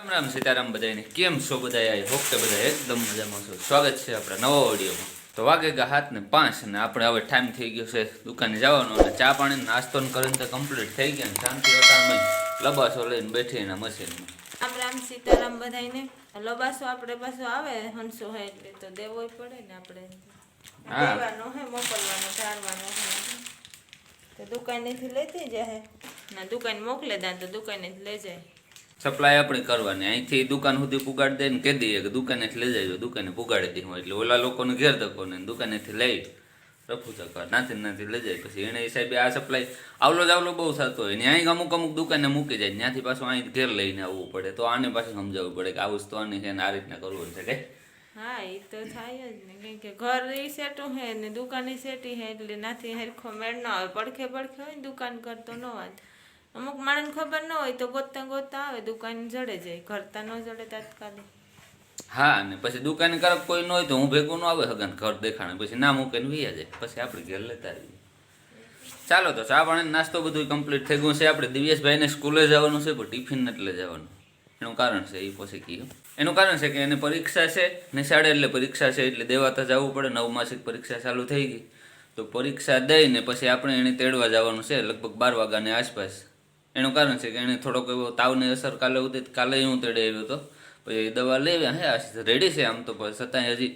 રામ રામ સીતારામ બધાને કેમ છો બધા આઈ હોપ કે બધા એકદમ મજામાં છો. સ્વાગત છે આપણા નવા ઓડિયોમાં. તો વાગે ગયા હાથ ને પાંચ ને આપણે હવે ટાઈમ થઈ ગયો છે દુકાને જવાનો અને ચા પાણી નાસ્તો ને કરીને તો કમ્પ્લીટ થઈ ગયા ને. શાંતિ અટાણમાં લબાસો લઈને બેઠી એના મશીનમાં રામ રામ સીતારામ બધાને લબાસો આપણે પાછો આવે હંસો હોય એટલે તો દેવો પડે ને આપણે. દેવાનો હે મોકલવાનો ચારવાનો હે. તો દુકાનેથી લેતી જાય ના દુકાન મોકલે દા તો દુકાનેથી લઈ જાય. સપ્લાય આપણે કરવાની. અહીંથી દુકાન સુધી પુગાડી દઈને કહી દઈએ કે દુકાનેથી લઈ જાય દુકાને પુગાડી દઈ એટલે ઓલા લોકોને ઘેર ધકો ને દુકાનેથી લઈ રફુ ચક્કર નાથી નાથી લઈ જાય. પછી એને હિસાબે આ સપ્લાય આવલો જ આવલો બહુ થતો હોય ને અહીં અમુક અમુક દુકાને મૂકી જાય ત્યાંથી પાછું અહીં ઘેર લઈને આવવું પડે. તો આને પાછું સમજાવવું પડે કે આ વસ્તુ આની છે આ રીતના કરવું છે કે હા એ તો થાય જ ને. કેમ કે ઘર એ સેટું હે ને દુકાન સેટી હે, એટલે નાથી હરખો મેળ ન આવે. પડખે પડખે હોય ને દુકાન કરતો ન વાત અમુક માણસને ખબર ન હોય તો ગોતતા ગોતતા આવે, દુકાન જડે જાય, ઘરતા ન જડે તાત્કાલિક. હા ને પછી દુકાન કરક કોઈ ન હોય તો હું ભેગું ન આવે, હગન ઘર દેખાણે પછી ના મૂકીને વિયા જાય, પછી આપણે ઘેર લેતા આવીએ. ચાલો તો ચા પાણી નાસ્તો બધું કમ્પ્લીટ થઈ ગયું છે આપણે દિવ્યેશભાઈને સ્કૂલે જવાનું છે, પણ ટિફિન એટલે જવાનું. એનું કારણ છે એ પછી કહ્યું એનું કારણ છે કે એને પરીક્ષા છે, નિશાળે એટલે પરીક્ષા છે, એટલે દેવાતા જવું પડે, નવમાસિક પરીક્ષા ચાલુ થઈ ગઈ. તો પરીક્ષા દઈને પછી આપણે એને તેડવા જવાનું છે, લગભગ બાર વાગ્યાની આસપાસ. એનું કારણ છે કે એને થોડોક એવો તાવની અસર કાલે તો કાલે હું તેડે આવ્યો હતો. પછી દવા લેવી હે, આ રેડી છે આમ તો છતાંય હજી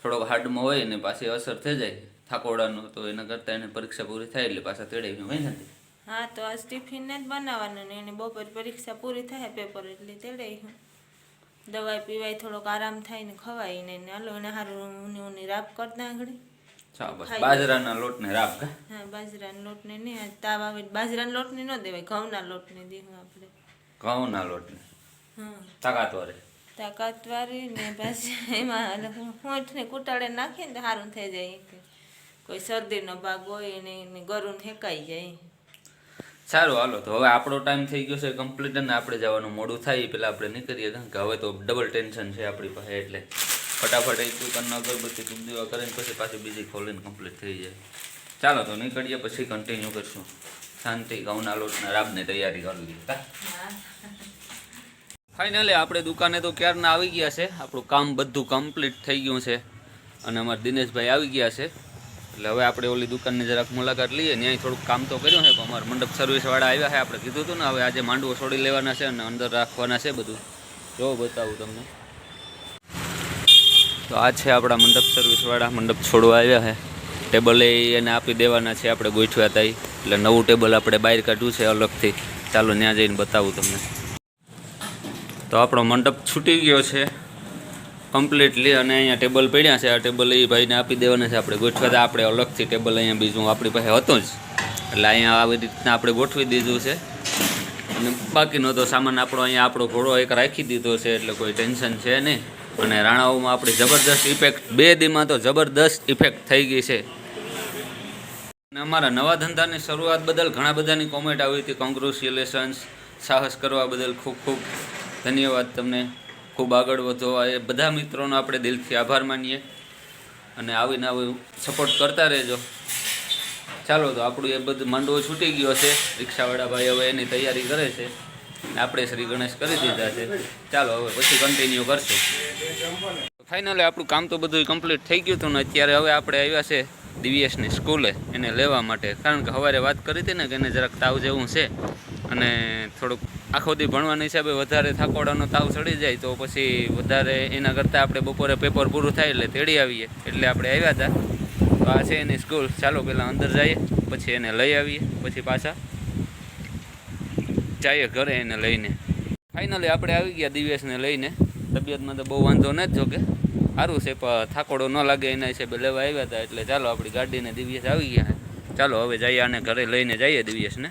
થોડોક હાર્ડમાં હોય ને પાછી અસર થઈ જાય થાકોડાનો, તો એના કરતાં એને પરીક્ષા પૂરી થાય એટલે પાછા તેડાવી હોય નથી હા, તો આજ ટિફિન જ બનાવવાનું ને એને બપોર પરીક્ષા પૂરી થાય પેપર એટલે તેડાઈ હું દવાઈ પીવાય થોડોક આરામ થાય ને ખવાય ને ને હાલો એને સારું ઊની ઊની રાપ કરતા આગળ. બસ બાજરાના લોટને રાખ હા? બાજરાના લોટને ને તાવ આવે બાજરાના લોટને ન દેવાય ઘઉંના લોટને દેવું આપણે. ઘઉંના લોટને? હા. તાકાતવારે? તાકાતવારી ને પાછી એમાં હોઠને કૂટાડે નાખીએ ને સારું થઈ જાય કે કોઈ શરદીનો ભાગ હોય ને એને ગરું હેકાઈ જાય. સારું હાલો તો હવે આપણો ટાઈમ થઈ ગયો છે કમ્પ્લીટ અને આપણે જવાનું મોડું થાય પેલા આપણે નીકળીએ. કારણ કે હવે તો ડબલ ટેન્શન છે આપણી પાસે એટલે. ફટાફટ એક દુકાનનો અગરબત્તી ધૂપ દેવા કરીને પછી પાછી બીજી ખોલીને કમ્પ્લીટ થઈ જાય. ચાલો તો નીકળીએ, પછી કન્ટિન્યુ કરશું. શાંતિ, ઘઉંના લોટના રાબને તૈયારી કરી લઈએ કા? ફાઇનલી આપણે દુકાને તો ક્યારના આવી ગયા છે? આપણું કામ બધું કમ્પ્લીટ થઈ ગયું છે. અને અમારા દિનેશભાઈ આવી ગયા છે. એટલે હવે આપણે ઓલી દુકાનની જરાક મુલાકાત લઈએ. ત્યાં થોડુંક કામ તો કર્યું છે, પણ અમારા મંડપ સર્વિસવાળા આવ્યા છે, આપણે કીધું હતું ને, હવે આજે માંડવો છોડી લેવાના છે અને અંદર રાખવાના છે બધું. જો બતાવું તમને. તો આ છે આપણા મંડપ સર્વિસવાળા મંડપ છોડવા આવ્યા છે. ટેબલ એ એને આપી દેવાના છે આપણે ગોઠવ્યા હતા એટલે નવું ટેબલ આપણે બહાર કાઢ્યું છે અલગથી. ચાલો ત્યાં જઈને બતાવું તમને. તો આપણો મંડપ છૂટી ગયો છે. કમ્પ્લીટલી અને અહીંયા ટેબલ પડ્યા છે. આ ટેબલ એ ભાઈને આપી દેવાના છે. આપણે ગોઠવ્યા હતા. આપણે અલગથી ટેબલ અહીંયા બીજું આપણી પાસે હતું જ. એટલે અહીંયા આવી રીતના આપણે ગોઠવી દીધું છે. અને બાકીનો તો સામાન આપણો અહીંયા આપણો ઘોડો એક રાખી દીધો છે. એટલે કોઈ ટેન્શન છે નહીં. અને રાણાઓમાં આપણી જબરદસ્ત ઇફેક્ટ બે દીમાં તો જબરદસ્ત ઇફેક્ટ થઈ ગઈ છે. અને અમારા નવા ધંધાની શરૂઆત બદલ ઘણા બધાની કોમેન્ટ આવી હતી. કોંગ્રેચ્યુલેશન્સ સાહસ કરવા બદલ ખૂબ ખૂબ ધન્યવાદ તમને. ખૂબ આગળ વધો. એ બધા મિત્રોનો આપણે દિલથી આભાર માનીએ. અને આવીને આવું સપોર્ટ કરતા રહેજો. ચાલો તો આપણું એ બધું માંડવો છૂટી ગયો છે. રિક્ષાવાળા ભાઈ હવે એની તૈયારી કરે છે. આપણે શ્રી ગણેશ કરી દીધા છે. ચાલો હવે પછી કન્ટિન્યુ કરશું. ફાઇનલી આપણું કામ તો બધું કમ્પ્લીટ થઈ ગયું હતું ને અત્યારે હવે આપણે આવ્યા છે દિવ્યેશની સ્કૂલે એને લેવા માટે. કારણ કે સવારે વાત કરી હતી ને કે એને જરાક તાવ જેવું છે અને થોડુંક આખો દી ભણવાના હિસાબે વધારે થાકોડાનો તાવ ચડી જાય તો પછી વધારે એના કરતાં આપણે બપોરે પેપર પૂરું થાય એટલે તેડી આવીએ. એટલે આપણે આવ્યા હતા તો આ છે એની સ્કૂલ. ચાલો પહેલાં અંદર જઈએ, પછી એને લઈ આવીએ, પછી પાછા જઈએ ઘરે એને લઈને. ફાઇનલી આપણે આવી ગયા દિવ્યેશને લઈને. તબિયતમાં તો બહુ વાંધો ન જોકે. સારું છે, પણ થાકોડો ન લાગે એના હિસાબે લેવા આવ્યા હતા, એટલે ચાલો આપણી ગાડીને દિવ્યેશ આવી ગયા ચાલો હવે જઈએ આને ઘરે લઈને જઈએ દિવ્યેશને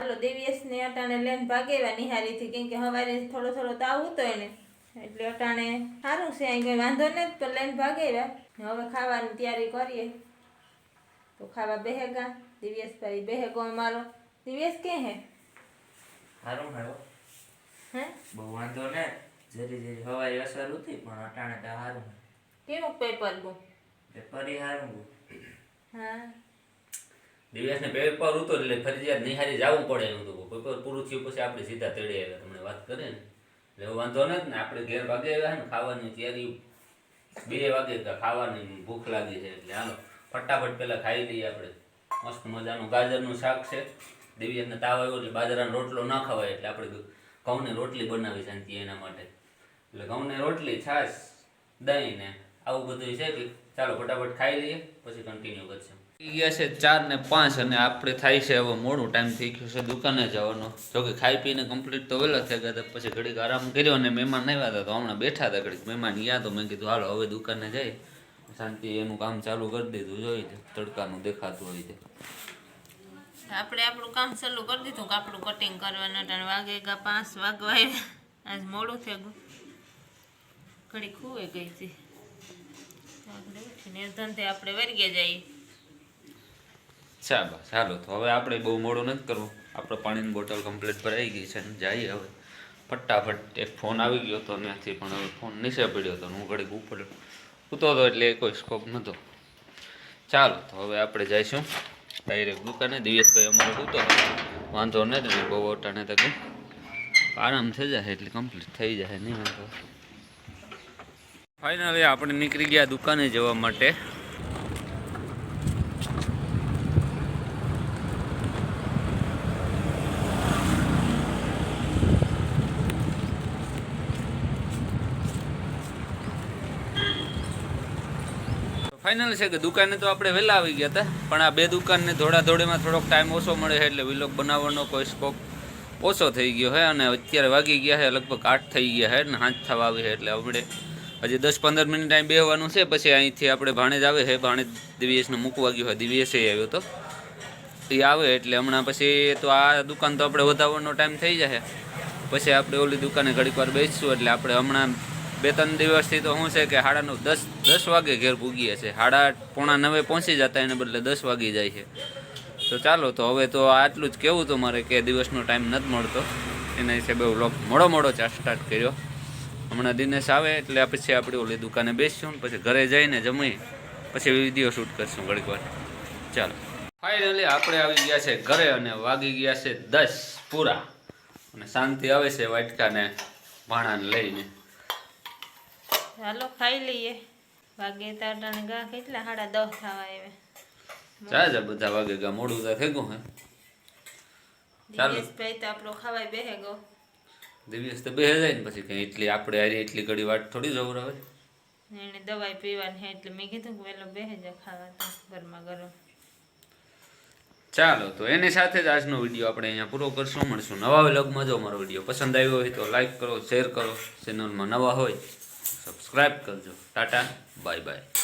હાલો દેવીએસને અટાણે લઈને ભાગેવા નિહારીથી કેમ કે હવારે થોડો થોડો તાવ હતો એને. એટલે અટાણે સારું છે, અહીં કંઈ વાંધો નથી તો લઈને ભાગેવા હવે ખાવાની તૈયારી કરીએ. તો ખાવા બેહેગા દિવ્યેશભાઈ બેહેગો અમારો દિવ્યેશ કે હે? હારું હારું. હે? બહુ વાંધો ને જરી જરી હવાઈ અસર હતી પણ અટાણે તો હારું. કેવું પેપર ગયું? એ પરી હારું હા. ને પેપર ઉતો એટલે ફરજિયાત નિહારી જવું પડે એમ તો પેપર પૂરું થયું પછી આપણે સીધા તેડે આવ્યા તમને વાત કરે ને. એટલે વાંધો નથી ને આપણે ઘેર વાગે આવ્યા ને ખાવાની તૈયારી. બે વાગે તો ખાવાની ભૂખ લાગી છે એટલે હાલો ફટાફટ પેલા ખાઈ લઈએ આપણે. મસ્ત મજાનું ગાજરનું શાક છે. દિવ્યાને તાવ આવ્યો એટલે બાજરાનો રોટલો ના ખવાય એટલે આપણે ઘઉંની રોટલી બનાવી શાંતિ એના માટે. એટલે ઘઉંની રોટલી, છાશ, દહીં ને આવું બધું છે કે ચાલો ફટાફટ ખાઈ લઈએ, પછી કન્ટિન્યુ કરશે. ગયા છે ચાર ને પાંચ અને આપણે થાય છે હવે મોડું ટાઈમ થઈ ગયો છે દુકાને જવાનો. જોકે ખાઈ પીને કમ્પ્લીટ તો વહેલા થઈ ગયા હતા, પછી ઘડીક આરામ કર્યો અને મહેમાન આવ્યા હતા તો હમણાં બેઠા હતા, ઘડીક મહેમાન ગયા તો મેં કીધું, હાલો, હવે દુકાને જઈ શાંતિ એનું કામ ચાલુ કરી દીધું, જોઈ તડકાનું દેખાતું હોય છે આપણે આપણું કામ સલું કરી દીધું કે આપણું કટિંગ કરવાનું હતા વાગે ગા પાંચ, વાગવા આજ મોડું થઈ ગયું. ઘડી ખુવે ગઈ હતી. નિર્ધનથી આપણે વર્ગે જઈએ. ચાલો ચાલો તો હવે આપણે બહુ મોડું નથી કરવું. આપણે પાણીની બોટલ કમ્પ્લીટ ભરાઈ ગઈ છે ને જઈએ હવે. ફટાફટ એક ફોન આવી ગયો હતો ત્યાંથી, પણ હવે ફોન નીચે પડ્યો હતો હું ઘડીક ઉપર ઉતો હતો એટલે કોઈ સ્કોપ નહોતો. ચાલો, તો હવે આપણે જઈશું. ડાયરેક્ટ દુકાને દિવેશભાઈ અમારો ઉતો વાંધો નથી બહુ અટાણે તો આરામ થઈ જાય એટલે કમ્પ્લીટ થઈ જાય, નહીં વાંધો. ફાઇનલી આપણે નીકળી ગયા દુકાને જવા માટે. ફાઇનલ છે કે દુકાને તો આપણે વહેલા આવી ગયા હતા, પણ આ બે દુકાનને ધોળા થોડીમાં થોડોક ટાઈમ ઓછો મળે છે એટલે વિલોગ બનાવવાનો કોઈ સ્કોપ ઓછો થઈ ગયો છે અને અત્યારે વાગી ગયા છે, લગભગ આઠ થઈ ગયા છે ને હાથ થવા આવી છે એટલે આપણે હજી દસ પંદર મિનિટ અહીં બેહવાનું છે, પછી અહીંથી આપણે ભાણેજ આવે છે ભાણેજ દિવ્યેશને મૂકવા ગયો હોય દિવ્યેશે આવ્યો તો. એ આવે એટલે હમણાં પછી તો આ દુકાન તો આપણે વધારવાનો ટાઈમ થઈ જશે પછી આપણે ઓલી દુકાને ઘડીક વાર બેસીશું એટલે આપણે હમણાં બે ત્રણ દિવસથી તો શું છે કે સાડા દસ દસ વાગે ઘેર પૂગીએ છે સાડા પોણા નવે પહોંચી જતા એને બદલે દસ વાગી જાય છે. તો ચાલો, તો હવે તો આટલું જ કેવું તો મારે કે દિવસનો ટાઈમ નથી મળતો. એના હિસાબે વ્લોગ મોડો મોડો ચા સ્ટાર્ટ કર્યો. હમણાં દિનેશ આવે એટલે પછી આપણે ઓલી દુકાને બેસીશું પછી ઘરે જઈને જમી પછી વીડિયો શૂટ કરીશું ઘડીક વાર. ચાલો. ફાઇનલી આપણે આવી ગયા છે ઘરે અને વાગી ગયા છે દસ પૂરા. અને શાંતિ આવે છે વાટકાને, ભાણાને લઈને. હાલો ખાઈ લઈએ. વાગે તાટાને ગા કેટલા? સાડા દસ થવા આવે ચાલ જા બધા વાગે ગા? મોડું તો થઈ ગયું હે. ચાલો. દિનેશભાઈ તો આપણો ખાવાય બેહે ગો. દિવસ તો બે જાય ને પછી કઈ એટલી આપણે હારી એટલી ઘડી વાટ થોડી જવું આવે એને દવાઈ પીવાની હે એટલે મેં કીધું કે વેલો બેહે જા ખાવા તો ગરમા ગરમ. ચાલો તો એની સાથે જ આજનો વીડિયો આપણે અહીંયા પૂરો કરશું. મળશું નવા વ્લોગમાં. જો મારો વીડિયો પસંદ આવ્યો હોય તો લાઈક કરો શેર કરો. ચેનલમાં નવા હોય સબસ્ક્રાઈબ કરજો. ટાટા. Bye bye.